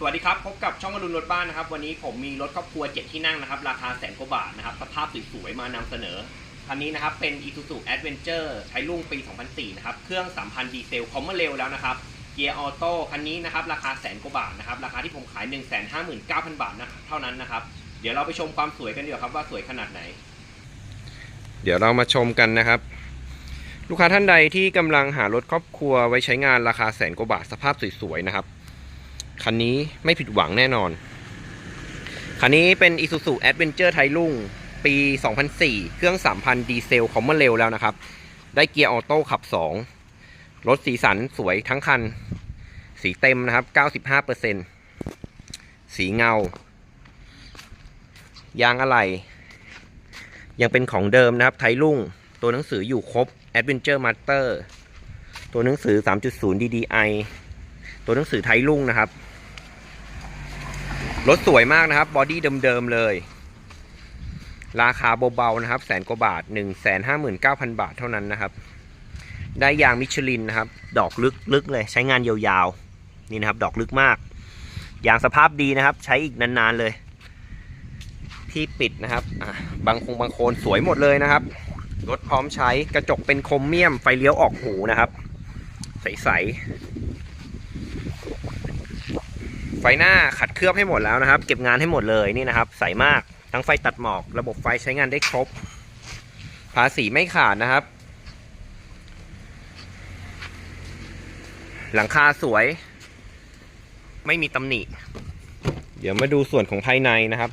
สวัสดีครับ พบกับช่องอรุณรถบ้านนะครับ วันนี้ผมมีรถครอบครัว 7 ที่นั่งนะครับ ราคาแสนกว่าบาทนะครับ สภาพสวยๆ มานำเสนอ คันนี้นะครับ เป็น Isuzu Adventure ใช้รุ่งปี 2004 นะครับ เครื่อง 3,000 ดีเซลคอมเมอร์เร็วแล้วนะครับ เกียร์ออโต้ คันนี้นะครับ ราคาแสนกว่าบาทนะครับ ราคาที่ผมขาย 159,000 บาทนะเท่านั้นนะครับ เดี๋ยวเราไปชมความสวยกันดีกว่าครับว่าสวยขนาดไหน เดี๋ยวเรามาชมกันนะครับลูกค้าท่านใดที่กำลังหารถครอบครัวไว้ใช้งานราคาแสนกว่าบาทสภาพสวยๆนะครับ คันนี้ไม่ผิดหวังแน่นอน คันนี้เป็น Isuzu Adventure ไทยรุ่ง ปี 2004 เครื่อง 3,000 ดีเซลคอมเมอร์เร็วแล้วนะครับ ได้เกียร์ออโต้ขับ 2 รถสีสันสวยทั้งคัน สีเต็มนะครับ 95%สีเงา ยางอะไหล่ยังเป็นของเดิมนะครับ ไทยรุ่ง ตัวหนังสืออยู่ครบ Adventure Master ตัวหนังสือ 3.0 DDI ตัวหนังสือไทยรุ่งนะครับ รถสวยมากนะครับ บอดี้เดิมๆเลย ราคาเบาๆนะครับ แสนกว่าบาท 159,000 บาทเท่านั้นนะครับ ได้ยางมิชลินนะครับ ดอกลึกลึกเลย ใช้งานยาวๆ นี่นะครับ ดอกลึกมาก ยางสภาพดีนะครับ ใช้อีกนานๆเลย ที่ปิดนะครับบางคงบางโคนสวยหมดเลยนะครับ รถพร้อมใช้ กระจกเป็นโครเมียม ไฟเลี้ยวออกหูนะครับ ใสๆ ไฟหน้าขัดเคลือบให้หมดแล้วนะครับ เก็บงานให้หมดเลยนี่นะครับ ใสมากทั้งไฟตัดหมอก ระบบไฟใช้งานได้ครบ ภาษีไม่ขาดนะครับ หลังคาสวย ไม่มีตำหนิ เดี๋ยวมาดูส่วนของภายในนะครับ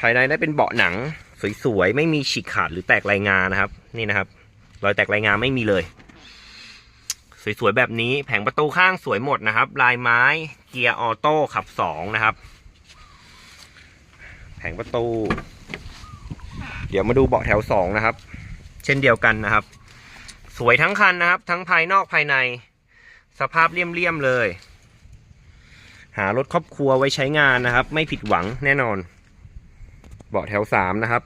ภายในได้เป็นเบาะหนัง สวยๆ ไม่มีฉีกขาดหรือแตกลายงานนะครับ นี่นะครับ รอยแตกลายงานไม่มีเลย สวยๆ แบบนี้แผงประตูข้างสวยหมดนะครับ ลายไม้ เกียร์ออโต้ขับสองนะครับ แผงประตู เดี๋ยวมาดูเบาะแถวสองนะครับ เช่นเดียวกันนะครับ สวยทั้งคันนะครับ ทั้งภายนอกภายใน สภาพเลี่ยมๆเลย หารถครอบครัวไว้ใช้งานนะครับ ไม่ผิดหวังแน่นอน เบาะแถวสามนะครับ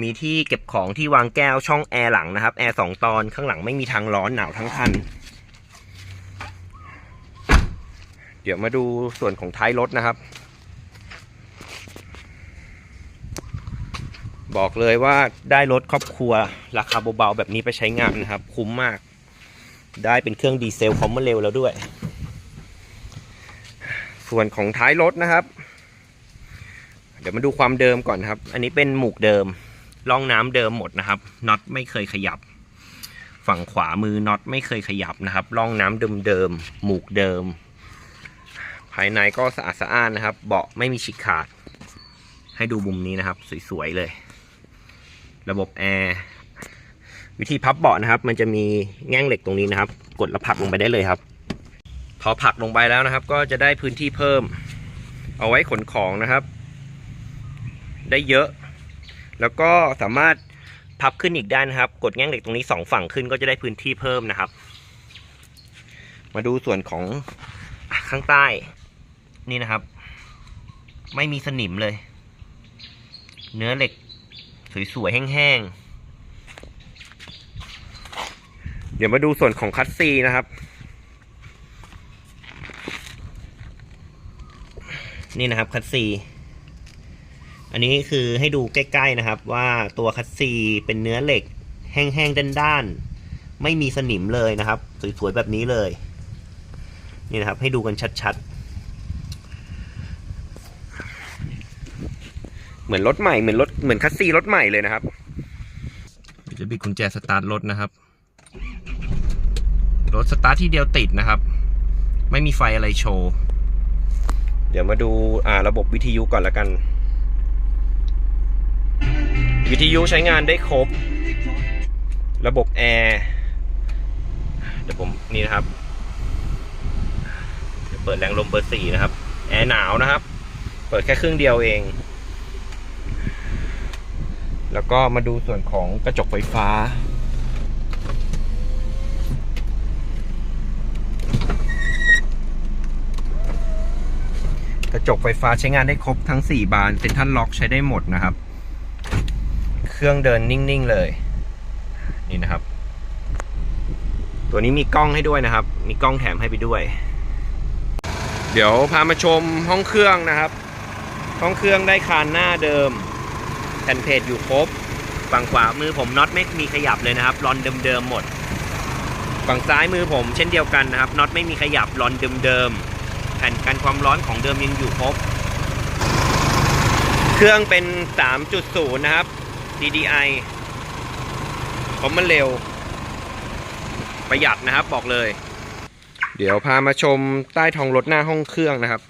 มีที่เก็บของที่วางแก้วช่องแอร์หลังนะครับ แอร์สองตอนข้างหลังไม่มีทางร้อนหนาวทั้งคัน เดี๋ยวมาดูส่วนของท้ายรถนะครับ บอกเลยว่าได้รถครอบครัว ราคาเบาๆแบบนี้ไปใช้งานนะครับ คุ้มมาก ได้เป็นเครื่องดีเซลคอมเมอร์เร็วแล้วด้วย ส่วนของท้ายรถนะครับ เดี๋ยวมาดูความเดิมก่อนครับ อันนี้เป็นหมูกเดิมร่องน้ำเดิมหมดนะครับน็อตไม่เคยขยับ ฝั่งขวามือน็อตไม่เคยขยับนะครับร่องน้ำเดิมๆหมูกเดิม ภายในก็สะอาดสะอ้านนะครับ เบาะไม่มีฉีกขาด ให้ดูมุมนี้นะครับ สวยๆเลย ระบบแอร์วิธีพับเบาะนะครับ มันจะมีแง่งเหล็กตรงนี้นะครับ กดแล้วผลักลงไปได้เลยครับ พอผลักลงไปแล้วนะครับ ก็จะได้พื้นที่เพิ่ม เอาไว้ขนของนะครับ ได้เยอะ แล้วก็สามารถพับขึ้นอีกได้นะครับ กดแง่งเหล็กตรงนี้สองฝั่งขึ้นก็จะได้พื้นที่เพิ่มนะครับ มาดูส่วนของข้างใต้ นี่นะครับ ไม่มีสนิมเลย เนื้อเหล็ก สวยๆ แห้งๆ เดี๋ยวมาดูส่วนของคัตซีนะครับ นี่นะครับคัตซีอันนี้คือให้ดูใกล้ ๆนะครับ ว่าตัวคัตซีเป็นเนื้อเหล็ก แห้งๆด้านๆไม่มีสนิมเลยนะครับ สวยๆแบบนี้เลย นี่นะครับ ให้ดูกันชัดๆ เหมือนรถใหม่เหมือนรถเหมือนคัตซีรถใหม่เลยนะครับจะบิดกุญแจสตาร์ทรถนะครับ รถสตาร์ทที่เดียวติดนะครับ ไม่มีไฟอะไรโชว์ เดี๋ยวมาดูอ่าระบบวิทยุก่อนละกัน วิทยุใช้งานได้ครบ ระบบแอร์เดี๋ยวผมนี่นะครับเดี๋ยวเปิดแรงลมเบอร์สี่นะครับ แอร์หนาวนะครับ เปิดแค่ครึ่งเดียวเอง แล้วก็มาดูส่วนของกระจกไฟฟ้า กระจกไฟฟ้าใช้งานได้ครบทั้ง 4 บานเซ็นทรัลล็อกใช้ได้หมดนะครับ เครื่องเดินนิ่ง ๆ เลย นี่นะครับ ตัวนี้มีกล้องให้ด้วยนะครับ มีกล้องแถมให้ไปด้วย เดี๋ยวพามาชมห้องเครื่องนะครับ ห้องเครื่องได้คานหน้าเดิม แผ่นเพจอยู่ครบ ฝั่งขวามือผมน็อตไม่มีขยับเลยนะครับรอนเดิมๆหมด ฝั่งซ้ายมือผมเช่นเดียวกันนะครับน็อตไม่มีขยับรอนเดิมๆแผ่นกันความร้อนของเดิมยังอยู่ครบ เครื่องเป็น 3.0 นะครับ DDI ผมมันเร็ว ประหยัดนะครับบอกเลย เดี๋ยวพามาชมใต้ท้องรถหน้าห้องเครื่องนะครับ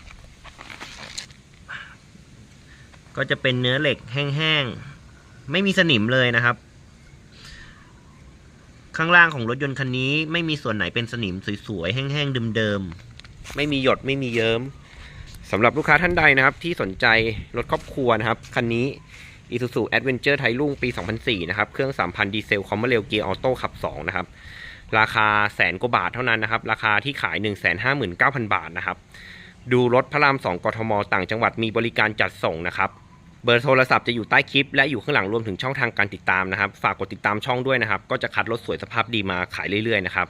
ก็จะเป็นเนื้อเหล็กแห้งๆ ไม่มีสนิมเลยนะครับ ข้างล่างของรถยนต์คันนี้ ไม่มีส่วนไหนเป็นสนิมสวยๆ แห้งๆ เดิมๆ ไม่มีหยดไม่มีเยิ้มสำหรับลูกค้าท่านใดนะครับ ที่สนใจรถครอบครัวนะครับ คันนี้ Isuzu Adventure ไทยรุ่งปี 2004 นะครับ เครื่อง 3,000 ดีเซลคอมเมอร์เรลเกียร์ออโต้ขับ 2 นะครับ ราคาแสนกว่าบาทเท่านั้นนะครับ ราคาที่ขาย 159,000 บาทนะครับ ดูรถพระราม 2กทม ต่างจังหวัดมีบริการจัดส่งนะครับ เบอร์โทรศัพท์จะอยู่ใต้คลิป และอยู่ข้างหลังรวมถึงช่องทางการติดตามนะครับ ฝากกดติดตามช่องด้วยนะครับ ก็จะคัดรถสวยสภาพดีมาขายเรื่อยๆนะครับ